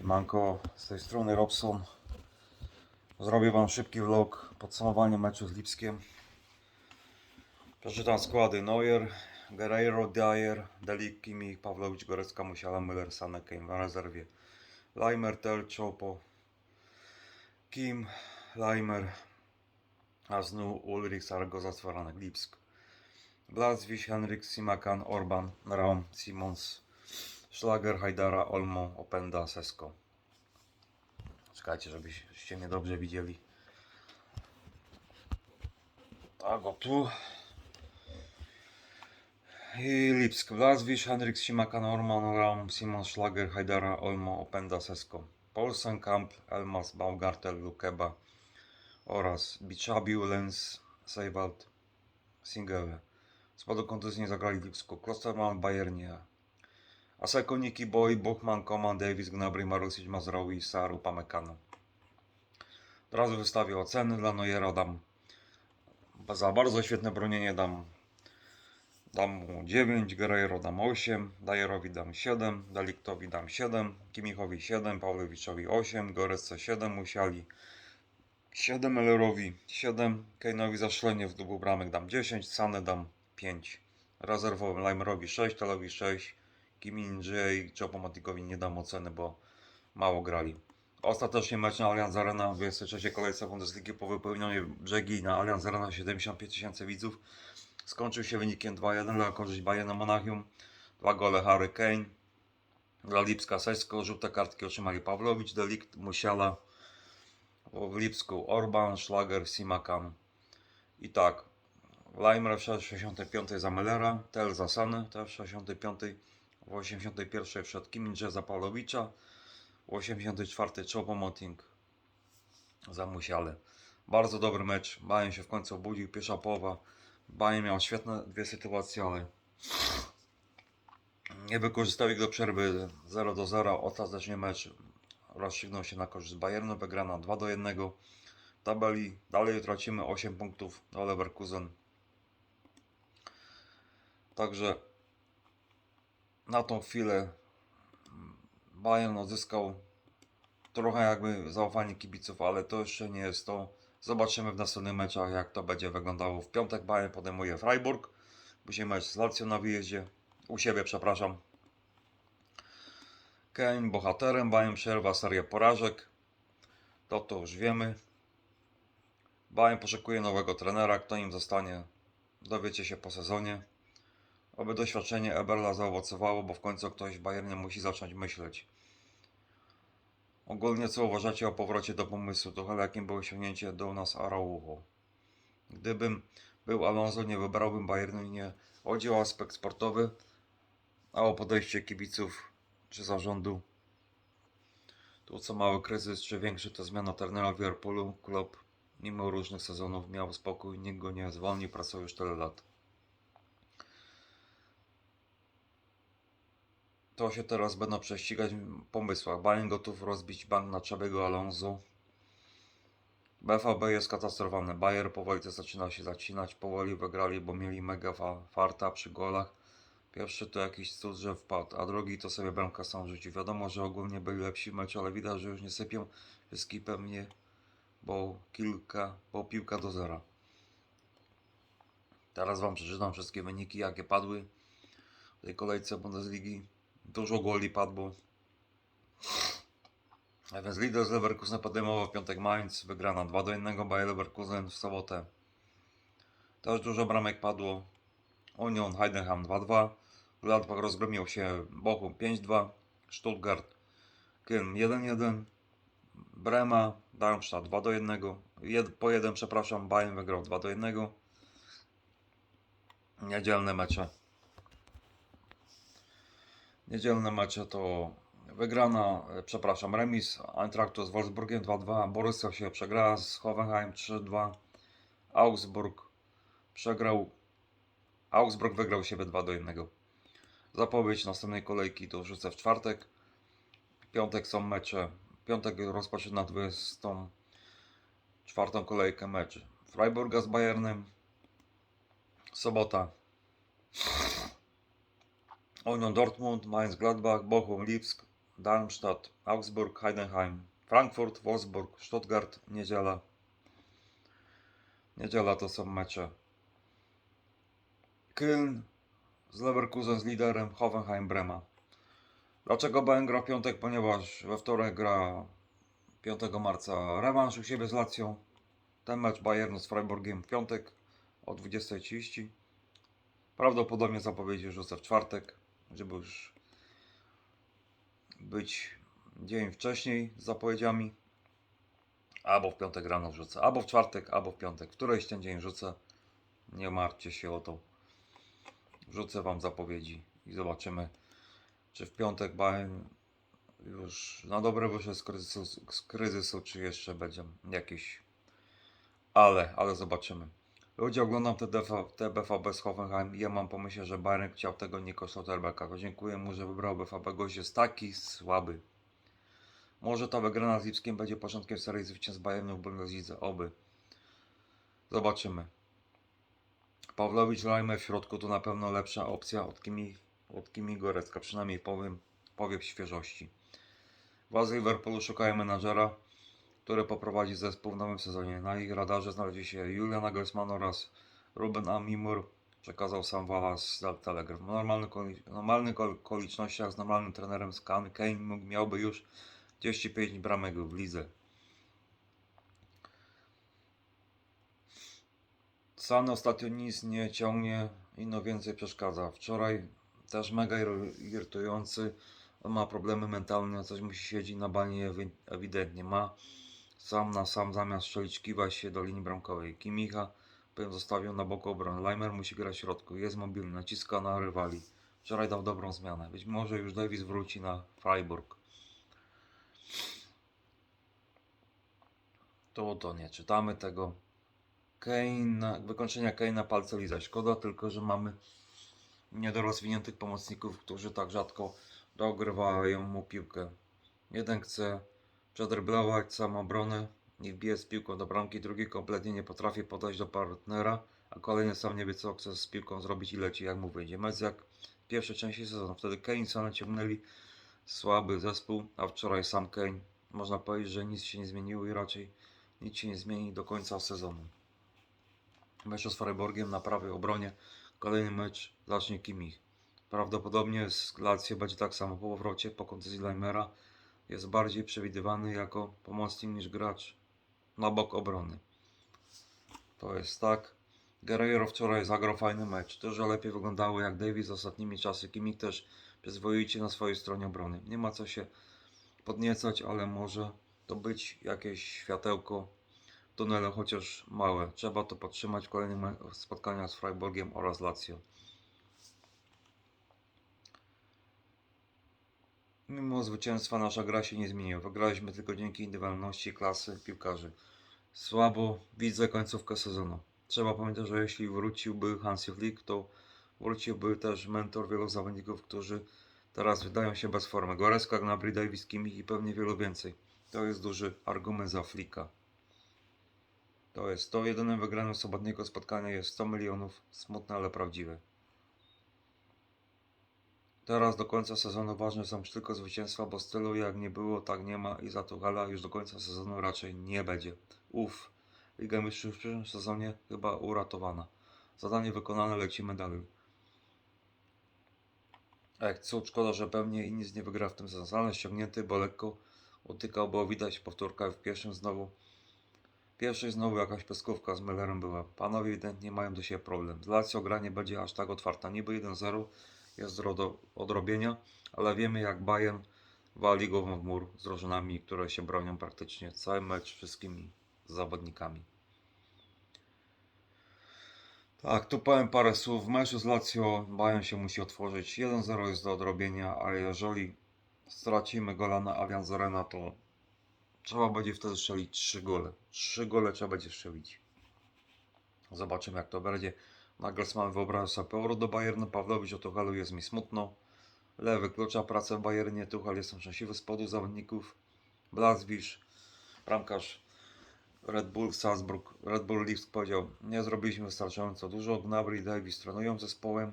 Manko, z tej strony Robson. Zrobię Wam szybki vlog, podsumowanie meczu z Lipskiem. Przeczytam składy Neuer, Guerreiro, Dyer, Delik, Kimi, Pawlowicz, Gorecka, Musiala, Müller, Sanek, Kane rezerwie. Leimer, Tel, Chopo, Kim, Leimer, Aznu, Ulrich, Zaragoza, Swaranek, Lipsk. Blazwiś, Henrik, Simakan, Orban, Raum, Simons, Schlager, Hajdara, Olmo, Openda, Sesko. Czekajcie, żebyście mnie dobrze widzieli. Tak, o tu. I Lipsk, Blazwisz, Henrik, Simakan, Orman, Raum, Simon, Schlager, Hajdara, Olmo, Openda, Sesko. Polsen, Kamp, Elmas, Baumgartel, Lukeba oraz Biczabiu, Lens, Seiwald, Singele. Z powodu kontuzji nie zagrali w Lipsku. Klosterman, Bayernie. Aseko, Niki, Boy, Buchman, Koman, Davis, Gnabry, Marusic, Mazraoui, Saru, Pamekano. Od razu wystawię oceny dla Neuera. Dam za bardzo świetne bronienie dam dam mu 9, Guerreiro dam 8, Dajerowi dam 7, Deliktowi dam 7, Kimichowi 7, Pawlowiczowi 8, Gorecce 7, Musiali 7, Ellerowi 7, Kane'owi za szlenie w dwóch bramek dam 10, Sane dam 5, rezerwowym Limerowi 6, Telowi 6, Kimi Ninja i Chopomaticowi nie dam oceny, bo mało grali. Ostatecznie mecz na Allianz Arena w 23 kolejce Bundesligi po wypełnionej brzegi na Allianz Arena 75 tysięcy widzów skończył się wynikiem 2-1 dla korzyść Bayernu Monachium. Dwa gole Harry Kane. Dla Lipska Sesko. Żółte kartki otrzymali Pawlowicz, Delikt, Musiala. W Lipsku Orban, Schlager, Simakan. I tak. Leimer w 65 za Mellera, Tel za też w 65. W 81 wszedł Kimmich za Pawlowicza. W 84 Choupo-Moting za Musiale. Bardzo dobry mecz. Bayern się w końcu obudził. Pierwsza połowa. Bayern miał świetne dwie sytuacje, ale nie wykorzystał ich do przerwy 0 do 0. Ostatecznie mecz rozstrzygnął się na korzyść Bayernu. Wygrana 2 do 1. W tabeli dalej tracimy 8 punktów do Leverkusen. Także na tą chwilę Bayern odzyskał trochę jakby zaufanie kibiców, ale to jeszcze nie jest to. Zobaczymy w następnych meczach, jak to będzie wyglądało. W piątek Bayern podejmuje Freiburg. Później mecz z Lazio na wyjeździe. U siebie, przepraszam. Kane bohaterem. Bayern przerwa serię porażek. To to już wiemy. Bayern poszukuje nowego trenera. Kto nim zostanie, dowiecie się po sezonie. Oby doświadczenie Eberla zaowocowało, bo w końcu ktoś w Bayernie musi zacząć myśleć. Ogólnie co uważacie o powrocie do pomysłu, to chyba jakim było osiągnięcie do nas Araujo? Gdybym był Alonso, nie wybrałbym Bayernu i nie chodzi o aspekt sportowy, a o podejście kibiców czy zarządu. Tu co mały kryzys, czy większy to zmiana trenera w Liverpoolu. Klub mimo różnych sezonów miał spokój, nikt go nie zwolni, pracował już tyle lat. To się teraz będą prześcigać w pomysłach. Bayern gotów rozbić bank na Czabiego Alonso. BVB jest katastrofowany. Bayer powoli to zaczyna się zacinać. Powoli wygrali, bo mieli mega fa- farta przy golach. Pierwszy to jakiś cud, że wpadł, a drugi to sobie bramka sam rzucił. Wiadomo, że ogólnie byli lepsi w meczu, ale widać, że już nie sypią wszystkich pewnie, bo kilka, bo piłka do zera. Teraz Wam przeczytam wszystkie wyniki, jakie padły w tej kolejce Bundesligi. Dużo goli padło. Więc lider z Leverkusen podejmował w piątek Mainz, wygrana 2 do 1 Bayer Leverkusen w sobotę. Też dużo bramek padło. Union Heidenheim 2-2. Gladbach rozgromił się Bochum 5-2. Stuttgart Köln 1-1. Brema Darmstadt 2 do 1. Jed, po 1 przepraszam, Bayern wygrał 2 do 1. Niedzielne mecze. Niedzielne mecze to wygrana, przepraszam, remis Eintrachtu z Wolfsburgiem 2-2, Borussia się przegrała z Hoffenheim 3-2, Augsburg przegrał, Augsburg wygrał siebie 2 do 1. Zapowiedź następnej kolejki to rzucę w czwartek. Piątek są mecze. Piątek rozpoczyna 24 kolejkę meczy. Freiburga z Bayernem. Sobota Union Dortmund, Mainz Gladbach, Bochum Lipsk, Darmstadt, Augsburg, Heidenheim, Frankfurt, Wolfsburg, Stuttgart, niedziela. Niedziela to są mecze. Köln z Leverkusen z liderem, Hoffenheim, Brema. Dlaczego Bayern gra w piątek? Ponieważ we wtorek gra 5 marca rewanż u siebie z Lazio. Ten mecz Bayernu z Freiburgiem w piątek o 20.30. Prawdopodobnie zapowiedzi rzucę w czwartek, żeby już być dzień wcześniej z zapowiedziami. Albo w piątek rano wrzucę, albo w czwartek, albo w piątek. W którejś ten dzień rzucę. Nie martwcie się o to. Wrzucę Wam zapowiedzi i zobaczymy, czy w piątek Bayern już na dobre wyszedł z kryzysu, z kryzysu, czy jeszcze będzie jakieś ale, ale zobaczymy. Ludzie, oglądam TDV, TBVB z Hoffenheim ja mam pomyśle, że Bayern chciał tego Niko Slotterbecka. Dziękuję mu, że wybrał BVB. Gość jest taki słaby. Może ta wygrana z Lipskiem będzie początkiem serii zwycięstw Bayernu w Bundeslidze. Oby. Zobaczymy. Pawlowicz Lajme w środku to na pewno lepsza opcja od Kimi, od Kimi Gorecka. Przynajmniej powiem, powiew świeżości. Was Liverpoolu szukają menadżera który poprowadzi zespół w nowym sezonie. Na ich radarze znaleźli się Julian Nagelsmann oraz Ruben Amimur, przekazał sam Wallace z Telegraph. W normalnych, normalnych okolicznościach z normalnym trenerem Scan Kane mógł- miałby już 35 bramek w lidze. San ostatnio nic nie ciągnie, ino więcej przeszkadza. Wczoraj też mega ir- irytujący. Ma problemy mentalne, coś musi siedzieć na banie, ewi- ewidentnie ma sam na sam zamiast strzelić kiwa się do linii bramkowej. Kimicha bym zostawił na boku obrony. Leimer musi grać w środku. Jest mobilny, naciska na rywali. Wczoraj dał dobrą zmianę. Być może już Davis wróci na Freiburg. To to nie czytamy tego. Kane, wykończenia Kane na palce liza. Szkoda tylko, że mamy niedorozwiniętych pomocników, którzy tak rzadko dogrywają mu piłkę. Jeden chce przedryblować samobronę i wbije z piłką do bramki, drugi kompletnie nie potrafi podać do partnera, a kolejny sam nie wie co chce z piłką zrobić i leci jak mu wyjdzie. Mecz jak w pierwszej części sezonu. Wtedy Kane Son ciągnęli słaby zespół, a wczoraj sam Kane. Można powiedzieć, że nic się nie zmieniło i raczej nic się nie zmieni do końca sezonu. Mecz z Freiburgiem na prawej obronie. Kolejny mecz zacznie Kimmich. Prawdopodobnie z Lazio będzie tak samo po powrocie, po kontuzji Leimera jest bardziej przewidywany jako pomocnik niż gracz na bok obrony. To jest tak. Guerreiro wczoraj zagrał fajny mecz. Dużo lepiej wyglądało jak Davis ostatnimi czasy. Kimik też przyzwoicie na swojej stronie obrony. Nie ma co się podniecać, ale może to być jakieś światełko w tunelu, chociaż małe. Trzeba to podtrzymać w kolejnych spotkaniach z Freiburgiem oraz Lazio. Mimo zwycięstwa nasza gra się nie zmieniła. Wygraliśmy tylko dzięki indywidualności klasy piłkarzy. Słabo widzę końcówkę sezonu. Trzeba pamiętać, że jeśli wróciłby Hansi Flick, to wróciłby też mentor wielu zawodników, którzy teraz wydają się bez formy. Goreska, Gnabry, Davis, Kimmich i pewnie wielu więcej. To jest duży argument za Flicka. To jest to. Jedynym wygranym sobotniego spotkania jest 100 milionów. Smutne, ale prawdziwe. Teraz do końca sezonu ważne są tylko zwycięstwa, bo stylu jak nie było, tak nie ma i za to gala już do końca sezonu raczej nie będzie. Uff, Liga Mistrzów w przyszłym sezonie chyba uratowana. Zadanie wykonane, lecimy dalej. Ech, cud, szkoda, że pewnie i nic nie wygra w tym sezonie. Ściągnięty, bo lekko utykał, było widać powtórka w pierwszym znowu. Pierwszej znowu jakaś peskówka z Millerem była. Panowie ewidentnie mają do siebie problem. Z Lazio gra nie będzie aż tak otwarta. Niby 1-0 jest do odrobienia, ale wiemy jak Bayern wali głową w mur z drużynami, które się bronią praktycznie cały mecz wszystkimi zawodnikami. Tak, tu powiem parę słów. W meczu z Lazio Bayern się musi otworzyć. 1-0 jest do odrobienia, ale jeżeli stracimy gola na Allianz Arena, to trzeba będzie wtedy strzelić 3 gole. 3 gole trzeba będzie strzelić. Zobaczymy jak to będzie. Nagelsmann wyobraża sobie powrót do Bayernu. Pawlowicz o Tuchalu jest mi smutno. Lewy wyklucza pracę w Bayernie. Tuchal jestem szczęśliwy z powodu zawodników. Blazwisz, bramkarz Red Bull Salzburg, Red Bull Lipsk powiedział, nie zrobiliśmy wystarczająco dużo. Gnabry i Davis trenują zespołem.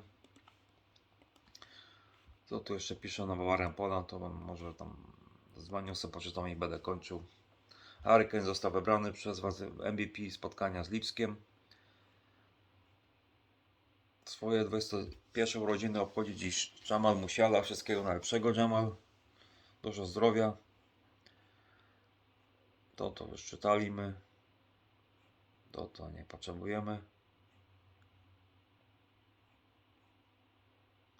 Co tu jeszcze pisze na Bawarian Poland, to może tam dzwonię sobie, poczytam i będę kończył. Hurricane został wybrany przez w MVP spotkania z Lipskiem. Swoje 21 urodziny obchodzi dziś Jamal Musiala. Wszystkiego najlepszego Jamal. Dużo zdrowia. To to już czytaliśmy. To to nie potrzebujemy.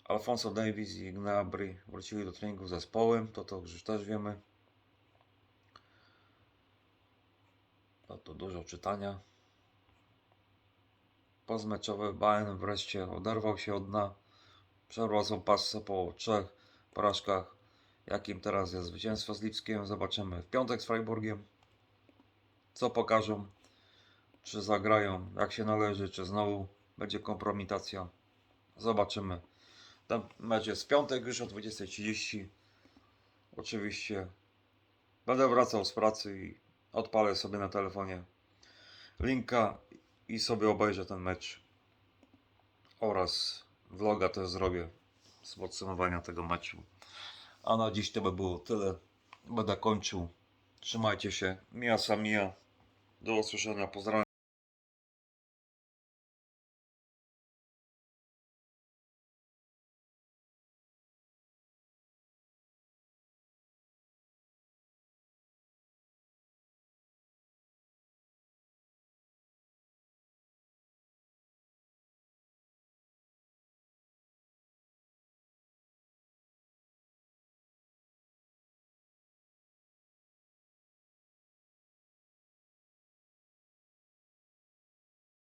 Alfonso Davis i Gnabry wrócili do treningu z zespołem. To to już też wiemy. To to dużo czytania. Pozmeczowy Bayern wreszcie oderwał się od dna. Przerwał swą pasę po trzech porażkach. Jakim teraz jest zwycięstwo z Lipskiem? Zobaczymy w piątek z Freiburgiem. Co pokażą? Czy zagrają jak się należy, czy znowu będzie kompromitacja? Zobaczymy. Ten mecz jest w piątek już o 20.30. Oczywiście będę wracał z pracy i odpalę sobie na telefonie linka i sobie obejrzę ten mecz. Oraz vloga też zrobię z podsumowania tego meczu. A na dziś to by było tyle. Będę kończył. Trzymajcie się. Mia Samia. Do usłyszenia. Pozdrawiam.